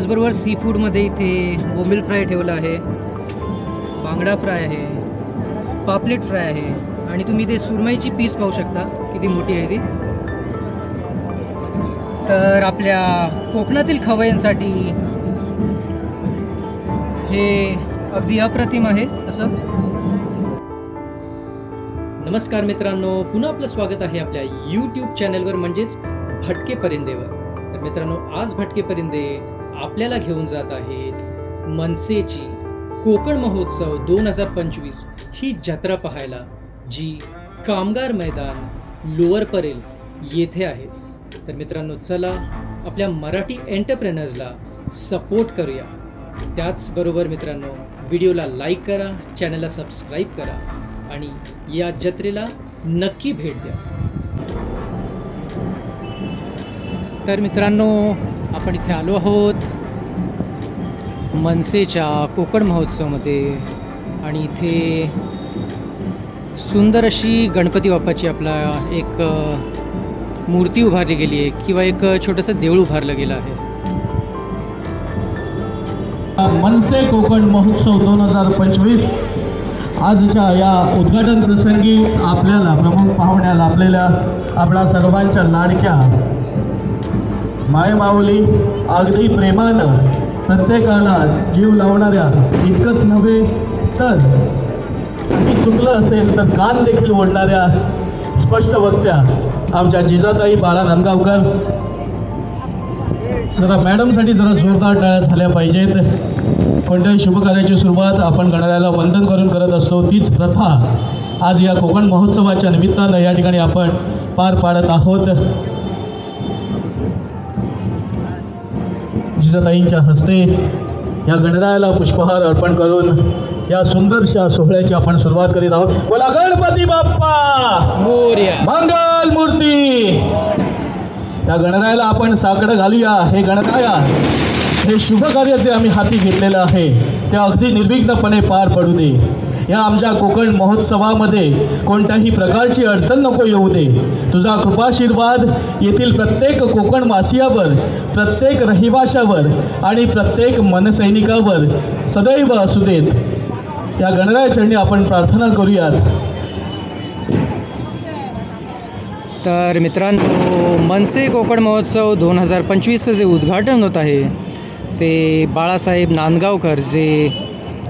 त्याचबरोबर सी फूडमध्ये इथे बोमिल फ्राय ठेवला आहे. बांगडा फ्राय आहे. पापलेट फ्राय आहे. आणि तुम्ही ते सुरमईची पीस पाहू शकता. किती मोठी आहे ती. तर आपल्या कोकणातील खवयांसाठी हे अगदी अप्रतिम आहे असं. नमस्कार मित्रांनो. पुन्हा आपलं स्वागत आहे आपल्या यूट्यूब चॅनलवर म्हणजेच भटके परिंदेवर तर मित्रांनो आज भटके परिंदे आपल्याला घेऊन जात आहेत मनसेची कोकण महोत्सव दोन हजार पंचवीस ही जत्रा पाहायला जी कामगार मैदान लोअर परेल येथे आहे. तर मित्रांनो चला आपल्या मराठी एंटरप्रेनर्सला सपोर्ट करूया. त्याचबरोबर मित्रांनो व्हिडिओला लाईक करा चॅनलला सबस्क्राईब करा आणि या जत्रेला नक्की भेट द्या. तर मित्रांनो आपण इथे आलो आहोत मनसेच्या कोकण महोत्सवमध्ये. आणि इथे सुंदर अशी गणपती बाप्पाची आपला एक मूर्ती उभारली गेली आहे किंवा एक छोटंसं देऊळ उभारलं गेलं आहे. मनसे कोकण महोत्सव दोन हजार पंचवीस. आजच्या या उद्घाटन प्रसंगी आपल्याला प्रमुख पाहुण्या लाभलेल्या आपल्या सर्वांच्या लाडक्या मायमाऊली अगदी प्रेमानं प्रत्येकाला जीव लावणाऱ्या इतकंच नव्हे तर चुकलं असेल तर कान देखील ओढणाऱ्या स्पष्ट वक्त्या आमच्या जिजाताई बाळा नांदगावकर. जरा मॅडमसाठी जरा जोरदार टाळ्या झाल्या पाहिजेत. कोणत्याही शुभकार्याची सुरुवात आपण गणरायाला वंदन करून करत असतो. तीच प्रथा आज या कोकण महोत्सवाच्या निमित्तानं या ठिकाणी आपण पार पाडत आहोत. जिजाताईंच्या हस्ते या गणरायाला पुष्पहार अर्पण करून या सुंदरशा सोहळ्याची आपण सुरुवात करीत आहोत. बोला गणपती बाप्पा! मोर्या. मंगल मूर्ती! त्या गणरायाला आपण साकडं घालूया. हे गणराया हे शुभ कार्य जे आम्ही हाती घेतलेलं आहे. ते अगदी निर्विघ्नपणे पार पडू दे. या आमच्या कोकण महोत्सवामध्ये कोणत्याही प्रकारची अडचण नको येऊ दे. तुझा कृपाशीर्वाद येथील प्रत्येक कोकणवासियावर प्रत्येक रहिवाशावर आणि प्रत्येक मनसैनिकावर सदैव असू देत. या गणरायाचरणी आपण प्रार्थना करूयात. तर मित्रांनो मनसे कोकण महोत्सव दोन हजार पंचवीसचं जे उद्घाटन होत आहे ते बाळासाहेब नांदगावकर जे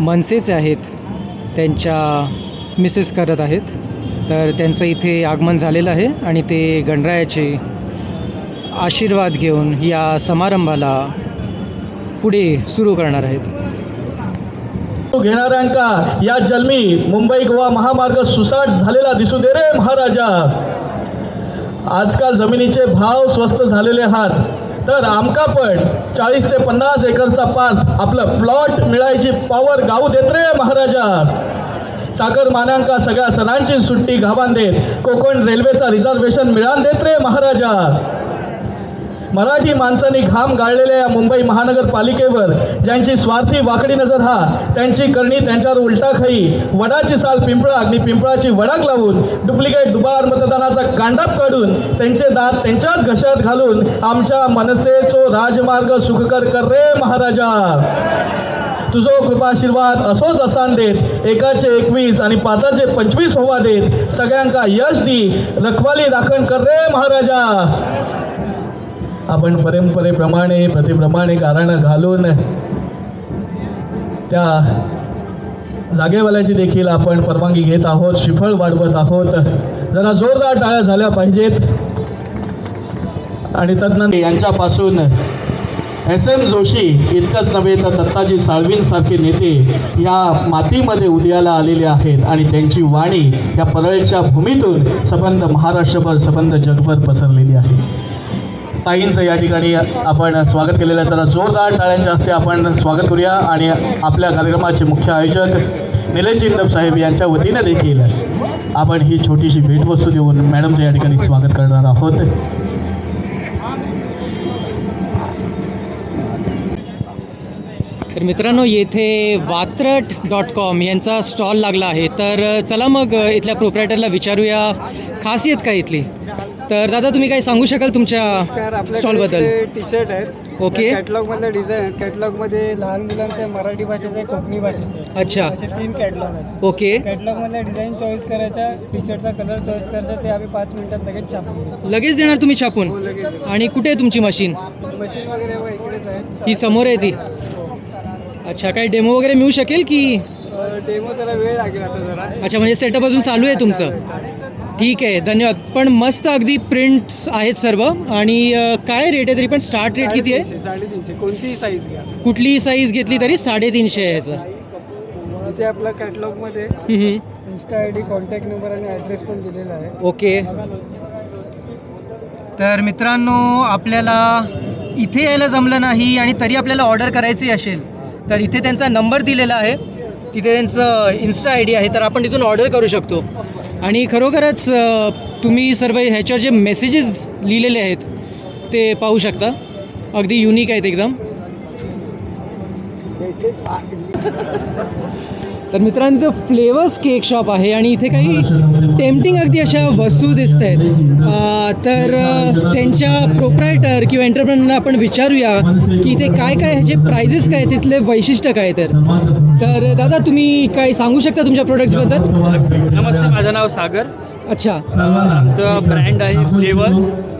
मनसेचे आहेत त्यांच्या मिसेस करत आहेत. तर त्यांचं इथे आगमन झालेलं आहे आणि ते गणरायाचे आशीर्वाद घेऊन या समारंभाला पुढे सुरू करणार आहेत. घेणाऱ्यांका या जन्मी मुंबई गोवा महामार्ग सुसाट झालेला दिसू दे रे महाराजा. आजकाल जमिनीचे भाव स्वस्त झालेले आहात तर आमका पण चाळीस ते पन्नास एकरचा पान आपलं प्लॉट मिळायची पॉवर गाऊ देत रे महाराजा. चाकरमान्यांका सगळ्या सणांची सुट्टी घाबान देत कोकण रेल्वेचा रिझर्वेशन मिळान देत रे महाराजा. मराठी माणसांनी घाम गाळलेल्या या मुंबई महानगरपालिकेवर ज्यांची स्वार्थी वाकडी नजर हा त्यांची करणी त्यांच्यावर उलटा खाई वडाची साल पिंपळा आणि पिंपळाची वडाक लावून डुप्लिकेट दुबार मतदानाचा कांडाप काढून त्यांचे दात त्यांच्याच घशात घालून आमच्या मनसेचो राजमार्ग सुखकर कर रे महाराजा. तुझो कृपाशीर्वाद असोच असान देत. एकाचे एकवीस आणि पाचाचे पंचवीस होवा देत. सगळ्यांका यश दी. रखवाली राखण कर रे महाराजा. आपण परंपरेप्रमाणे प्रतिप्रमाणे गाराणं घालून त्या जागेवाल्याची देखील आपण परवानगी घेत आहोत शिफळ वाढवत आहोत. जरा जोरदार टाळ्या झाल्या पाहिजेत. आणि तज्ञ यांच्यापासून एस एम जोशी इतकंच नव्हे तर दत्ताजी साळवींसारखे नेते या मातीमध्ये उदयाला आलेले आहेत आणि त्यांची वाणी या परळच्या भूमीतून सबंध महाराष्ट्रभर सबंध जगभर पसरलेली आहे. ताईंचं या ठिकाणी आपण स्वागत केलेलं आहे. जरा जोरदार टाळ्यांच्या हस्ते आपण स्वागत करूया आणि आपल्या कार्यक्रमाचे मुख्य आयोजक निलेश जिंदब साहेब यांच्या वतीनं देखील आपण ही छोटीशी भेटवस्तू देऊन मॅडमचं या ठिकाणी स्वागत करणार आहोत. तर मित्रांनो येथे वात्रट डॉट कॉम यांचा स्टॉल लागला आहे. तर चला मग इथल्या प्रोप्रायटरला विचारूया. खासियत काय इथली? तर दादा तुम्ही काही सांगू शकाल तुमच्या स्टॉलबद्दल टी शर्ट आहेत. ओके. कॅटलॉग मधले डिझाईन आहेत कॅटलॉगमध्ये लहान मुलांचे आहे, मराठी भाषेचे आहे, कोकणी भाषेचे आहे. अच्छा. असे तीन कॅटलॉग आहेत. ओके. कॅटलॉग मधले डिझाईन चॉईस करायचा टी शर्टचा कलर चॉईस करायचा ते आम्ही पाच मिनिटात लगेच छापून. लगेच देणार तुम्ही छापून? हो. आणि कुठे आहे तुमची मशीन मशीन वगैरे व इकडेच आहे. ही समोर आहे ती? अच्छा काही डेमो वगैरे मिळू शकेल की? डेमो त्याला वेळ लागेल आता जरा. अच्छा म्हणजे सेटअप अजून चालू आहे तुमचं? ठीक आहे धन्यवाद. पण मस्त अगदी प्रिंट्स आहेत सर्व. आणि अ, काय रेट आहे तरी पण? स्टार्ट रेट किती आहे? साडेतीनशे साडेतीनशे. कोणतीही साईज घ्या. कुठलीही साईज घेतली तरी साडेतीनशे आहे ह्याचं इथे आपल्या कॅटलॉगमध्ये हम्म, हम्म. Insta I D contact number आणि ॲड्रेस पण दिलेला आहे. ओके. तर मित्रांनो आपल्याला इथे यायला जमलं नाही आणि तरी आपल्याला ऑर्डर करायची असेल. तर इथे त्यांचा नंबर दिलेला आहे. तिथे त्यांचं इन्स्टा आय डी आहे तर आपण तिथून ऑर्डर करू शकतो. आणि खरोखरच तुम्ही सर्व ह्याच्यावर जे मेसेजेस लिहिलेले आहेत ते पाहू शकता. अगदी युनिक आहेत एकदम. तर मित्रांनो इथं फ्लेवर्स केक शॉप आहे आणि इथे काही टेम्पटिंग अगदी अशा वस्तू दिसत आहेत तर त्यांच्या प्रोप्रायटर किंवा एंटरप्रेनरला आपण विचारूया की इथे काय काय ह्याचे प्राइजेस काय तिथले वैशिष्ट्य काय तर तर दादा तुम्ही काय सांगू शकता तुमच्या प्रोडक्ट्सबद्दल नमस्ते माझं नाव सागर. अच्छा. आमचं ब्रँड आहे फ्लेवर्स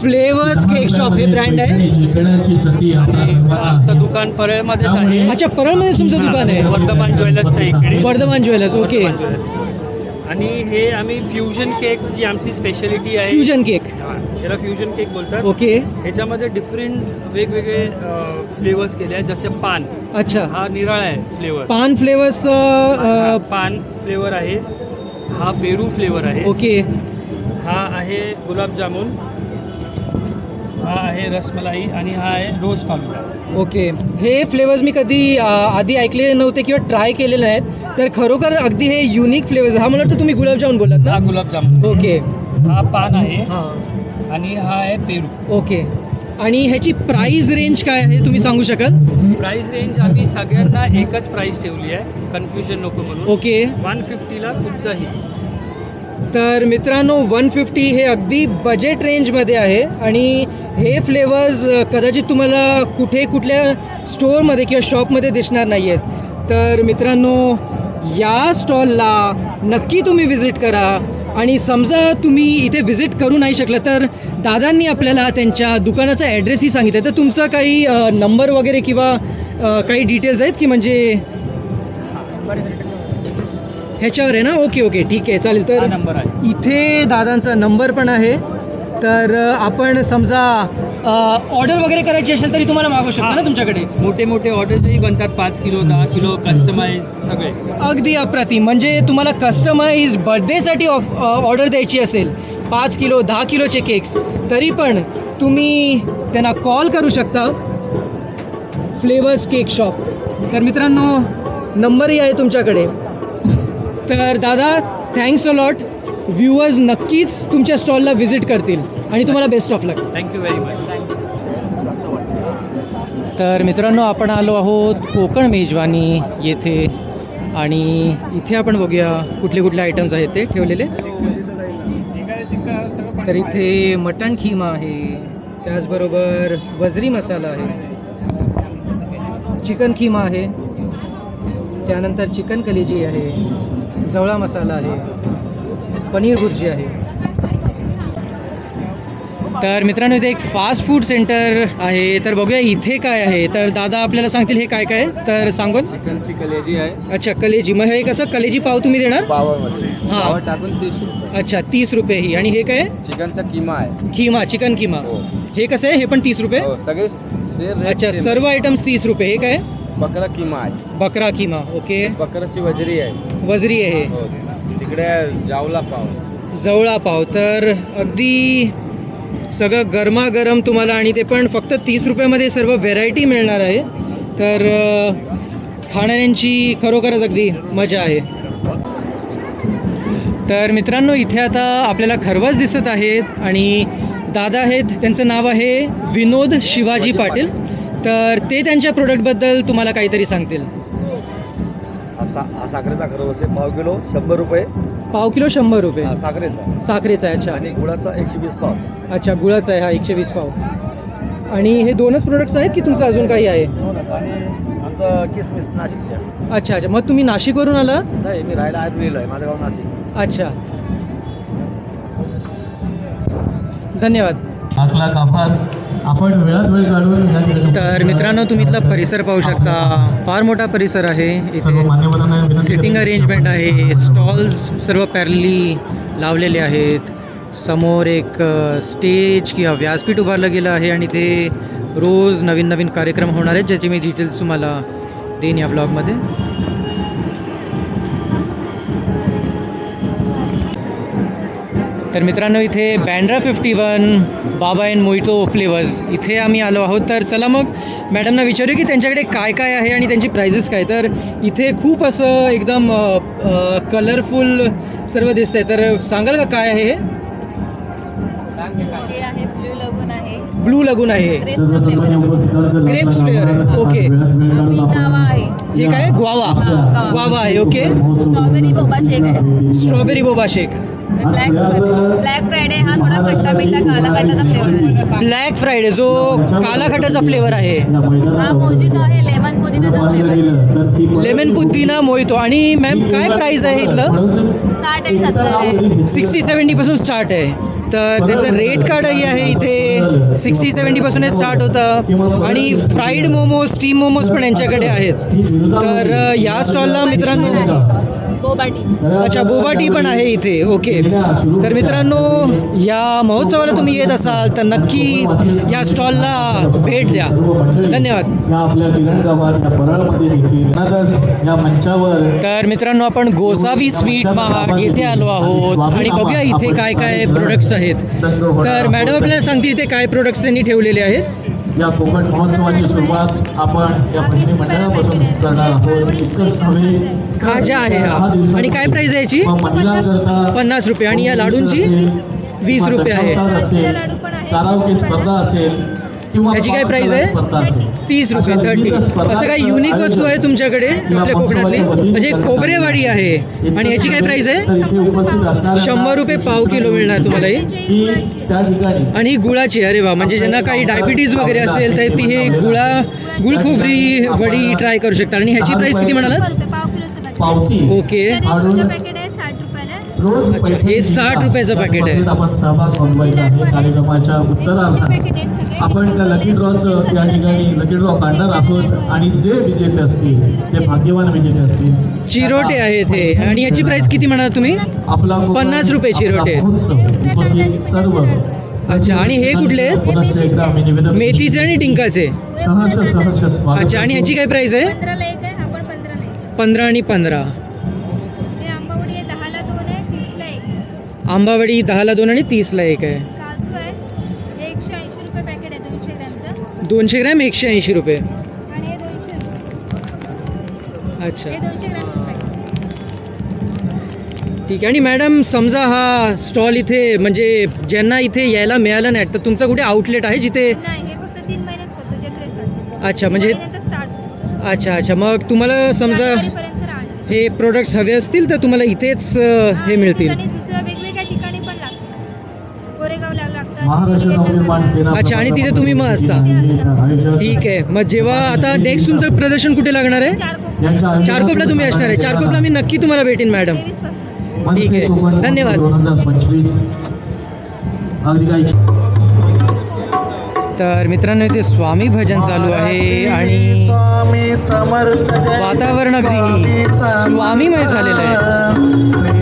फ्लेवर्स केक शॉप हे ब्रँड आहे. आमचं दुकान परळमध्येच आहे. अच्छा परळमध्येच तुमचं दुकान आहे? वर्धमान ज्वेलर्सच्या इकडे. Vardhaman jewellers okay. ज्वेलर्स. आणि हे आम्ही फ्युजन केक जी आमची स्पेशालिटी आहे. Fusion cake. हा, याला फ्युजन केक बोलतात. ओके. ह्याच्यामध्ये डिफरंट वेगवेगळे फ्लेवर्स केले आहेत. जसे पान. अच्छा. हा निराळा आहे फ्लेवर पान फ्लेवर्स पान फ्लेवर आहे. हा पेरू फ्लेवर आहे. ओके. हा आहे गुलाबजामुन. हा आहे रसमलाई आणि हा आहे रोज फालुदा. ओके. हे फ्लेवर्स मी कधी आधी ऐकलेले नव्हते किंवा ट्राय केलेले नाहीत. तर खरोखर अगदी हे युनिक फ्लेवर्स हा मला वाटतं तुम्ही गुलाबजामुन बोलत ना? गुलाबजामुन. ओके. हा पान आहे. हां. आणि हा आहे पेरू. ओके. आणि ह्याची प्राइस रेंज काय आहे तुम्ही सांगू शकाल? प्राइस रेंज आम्ही सगळ्यांना एकच प्राइस ठेवली आहे. कन्फ्युजन नको म्हणून. ओके. वन फिफ्टीला कुठचाही. तर मित्रांनो वन फिफ्टी हे अगदी बजेट रेंजमध्ये आहे आणि हे फ्लेवर्स कदाचित तुम्हाला कुठे कुठल्या स्टोअरमध्ये किंवा शॉपमध्ये दिसणार नाही आहेत तर मित्रांनो या स्टॉलला नक्की तुम्ही व्हिजिट करा आणि समजा तुम्ही इथे व्हिजिट करू नाही शकलं तर दादांनी आपल्याला त्यांच्या दुकानाचा ॲड्रेसही सांगितलं. तर तुमचा काही नंबर वगैरे किंवा काही डिटेल्स आहेत की म्हणजे ह्याच्यावर आहे ना? Okay okay. ठीक आहे चालेल. हा तर नंबर आहे. इथे दादांचा नंबर पण आहे. तर आपण समजा ऑर्डर वगैरे करायची असेल तरी तुम्हाला मागू शकता ना तुमच्याकडे? मोठे मोठे ऑर्डर्सही बनतात. पाच किलो दहा किलो कस्टमाइज सगळे. अगदी अप्रतिम. म्हणजे तुम्हाला कस्टमाइज बर्थडेसाठी ऑर्डर द्यायची असेल पाच किलो दहा किलोचे केक्स तरी पण तुम्ही त्यांना कॉल करू शकता. फ्लेवर्स केक शॉप तर मित्रांनो नंबरही आहे तुमच्याकडे. तर दादा थँक्स अ लॉट व्ह्युअर्स नक्कीच तुमच्या स्टॉलला व्हिजिट करतील. आणि तुम्हाला best of luck thank you very much तर मित्रांनो आपण आलो आहोत कोकण मेजवानी येथे. आणि इथे आपण बघूया कुठले कुठले आयटम्स आहेत ते ठेवलेले. तर इथे मटण खिमा आहे. त्याचबरोबर वजरी मसाला आहे. चिकन खिमा आहे. त्यानंतर चिकन कलेजी आहे. जवळा मसाला आहे. पनीर भुर्जी आहे. तर मित्रांनो इथे एक फास्ट फूड सेंटर आहे. तर बघूया इथे काय आहे. तर दादा आपल्याला सांगतील हे काय काय. तर सांगून. चिकनची कलेजी आहे. अच्छा कलेजी. मग हे कसं? कलेजी पाव तुम्ही देणार? पावामध्ये. हा. पाव टाकून तीस रुपये. अच्छा तीस रुपये ही. आणि हे काय आहे? चिकनचा किमा आहे. खिमा चिकन खिमा हो. हे कसं आहे? हे पण तीस रुपये? हो सगळे अच्छा. सर्व आयटम्स तीस रुपये. हे काय? बकरा किमा आहे. बकरा खिमा ओके. बकराची वजरी आहे. वजरी आहे. हो तिकडे जावला पाव. जवळा पाव. तर अगदी सगळं गरमागरम तुम्हाला आणि ते पण फक्त तीस रुपयामध्ये सर्व व्हेरायटी मिळणार आहे. तर अ, खाणाऱ्यांची खरोखरच अगदी मजा आहे. तर मित्रांनो इथे आता आपल्याला खरवस दिसत आहेत आणि दादा आहेत त्यांचं नाव आहे विनोद शिवाजी पाटील. तर ते त्यांच्या प्रोडक्टबद्दल तुम्हाला काहीतरी सांगतील. हा सा हा साखरेचा खरवस आहे. पाव किलो शंभर रुपये. पाव किलो शंभर रुपये. हा, साखरेचा साखरेचा आहे अच्छा. आणि गुळाचा एकशे वीस पाव. अच्छा गुळाचा आहे हा एकशे वीस पाव. आणि हे दोनच प्रोडक्ट्स आहेत की तुमचं अजून काही आहे? दोनच आणि आमचं किसमिस नाशिकच्या. अच्छा अच्छा. मग तुम्ही नाशिकवरून आला? नाही मी राहायला आहे. माझं गाव नाशिक. अच्छा. धन्यवाद. लाख आभार आपण वेळात वेळ काढून तर मित्रांनो तुम्ही इथला परिसर पाहू शकता. फार मोठा परिसर आहे. इथे सिटिंग. अरेंजमेंट आहे. स्टॉल्स सर्व पॅरली लावलेले आहेत. समोर एक स्टेज किंवा व्यासपीठ उभारलं गेलं आहे आणि ते रोज नवीन नवीन कार्यक्रम होणार आहेत ज्याचे मी डिटेल्स तुम्हाला देईन या ब्लॉगमध्ये तर मित्रांनो इथे Bandra fifty one Baba and mojito flavours इथे आम्ही आलो आहोत. तर चला मग मॅडमना विचारू की त्यांच्याकडे काय काय आहे आणि त्यांची प्राइजेस काय. तर इथे खूप असं एकदम कलरफुल सर्व दिसतं आहे तर सांगाल का काय आहे हे? ब्लू लगून आहे. Grapes flavour. ओके. हे काय? ग्वावा गावा. ग्वावा आहे. ओके स्ट्रॉबेरी बोबा शेक आहे. Strawberry boba shake black black Friday हा थोडा खट्टा मिठा काला खटाचा फ्लेवर आहे. ब्लॅक फ्रायडे जो काला खटाचा फ्लेवर आहे. हा मोजितो आहे लेमन पुदिनाचा फ्लेवर लेमन पुदिना मोहितो. आणि मॅम काय प्राईस आहे इथलं? साठ आणि सत्तर आहे. सिक्स्टी सेवन्टीपासून स्टार्ट आहे. तर त्याचं रेट कार्डही आहे इथे. सिक्स्टी सेवन्टीपासूनच स्टार्ट होतं. आणि फ्राईड मोमोज स्टीम मोमोज पण यांच्याकडे आहेत. तर या स्टॉलला मित्रांनो बोबाटी. अच्छा बोबा टी पण आहे इथे. ओके. तर मित्रांनो या महोत्सवाला तुम्ही येत असाल तर नक्की या स्टॉलला भेट द्या. धन्यवाद. तर मित्रांनो आपण गोसावी स्वीट महाग येथे आलो आहोत. आणि बघूया इथे काय काय प्रोडक्ट्स आहेत. तर मॅडम आपल्याला सांगतील इथे काय प्रोडक्ट्स त्यांनी ठेवलेले आहेत. या कोकण महोत्सवाची सुरुवात आपण या महिने मंडळापासून करणार आहोत. इतकंच नव्हे खाजा आहे हा? आणि काय प्राइस आहे याची? महिलांकरता पन्नास रुपये. आणि या लाडूंची? वीस रुपये आहे. असेल कराओके स्पर्धा असेल याची काय price आहे? तीस रुपये थर्टी असं काही युनिक वस्तू आहे तुमच्याकडे आपल्या कोकणातली? म्हणजे खोबरेवाडी आहे. आणि ह्याची काय प्राइस आहे? शंभर रुपये पाव किलो मिळणार तुम्हाला ही. की त्या ठिकाणी. आणि ही गुळाची अरे वा म्हणजे ज्यांना काही डायबिटीज वगैरे असेल तर ती हे गुळा गुळ खोबरी वडी ट्राय करू शकता आणि ह्याची प्राइस किती म्हणालात? रुपये पाव किलोचं पॅकेट पावती ओके आणून पॅकेट आहे साठ रुपयाला रोज अच्छा, हे 60 रुपयाचं packet आहे. आपण सहभाग नोंदवायचा आहे. कार्यक्रमाच्या उत्तरार्धात पॅकेट आपण त्या लकी ड्रॉचं या ठिकाणी लकी ड्रॉ काढणार आहोत. आणि जे विजेते असतील ते भाग्यवान विजेते असतील चिरोटे आहेत हे. आणि ह्याची प्राइस किती म्हणाल तुम्ही? आपला पन्नास रुपये चिरोटे. उपस्थित सर्व. अच्छा, आणि हे कुठले आहेत? मेथीचे आणि डिंकाचे. सहर्ष सहर्ष स्वागत अच्छा आणि ह्याची काय प्राइस आहे. पंधरा आणि पंधरा. आंबावडी दहाला दोन आणि तीसला एक आहे. काजू आहे. हे एकशे ऐंशी रुपये पॅकेट आहे दोनशे ग्रॅमचं. दोनशे ग्रॅम एकशे ऐंशी रुपये. आणि हे दोनशे रुपये. अच्छा. दोनशे ग्रॅमचं पॅकेट ठीक आहे. आणि मॅडम समजा हा स्टॉल इथे म्हणजे ज्यांना इथे यायला मिळालं नाही तर तुमचं कुठे आउटलेट आहे जिथे? नाही हे फक्त तीन महिनेच करतो जत्रेसाठी अच्छा, म्हणजे- स्टार्ट अच्छा अच्छा. मग तुम्हाला समजा राहणार. हे प्रोडक्ट्स हवे असतील तर तुम्हाला इथेच अ, हे मिळतील. दुसऱ्या अच्छा, आणि तिथे तुम्ही मग असता. ठीक आहे. मग जेव्हा आता नेक्स्ट तुमचं प्रदर्शन कुठे लागणार आहे? चारकोपला तुम्ही असणार आहे. चारकोपला मी नक्की तुम्हाला भेटेन मॅडम. ठीक आहे. धन्यवाद. तर मित्रांनो इथे स्वामी भजन चालू आहे आणि स्वामी समर्थ जय वातावरण अगदी स्वामीमय झालेलं आहे.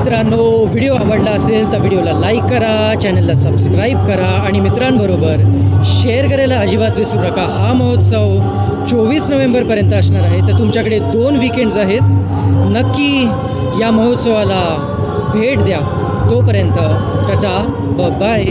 मित्रांनो व्हिडिओ आवडला असेल तर व्हिडिओला लाईक करा चॅनलला सबस्क्राईब करा आणि मित्रांबरोबर शेअर करायला अजिबात विसरू नका. हा महोत्सव चोवीस नोव्हेंबरपर्यंत असणार आहे. तर तुमच्याकडे दोन विकेंड्स आहेत. नक्की या महोत्सवाला भेट द्या. तोपर्यंत टाटा ब बाय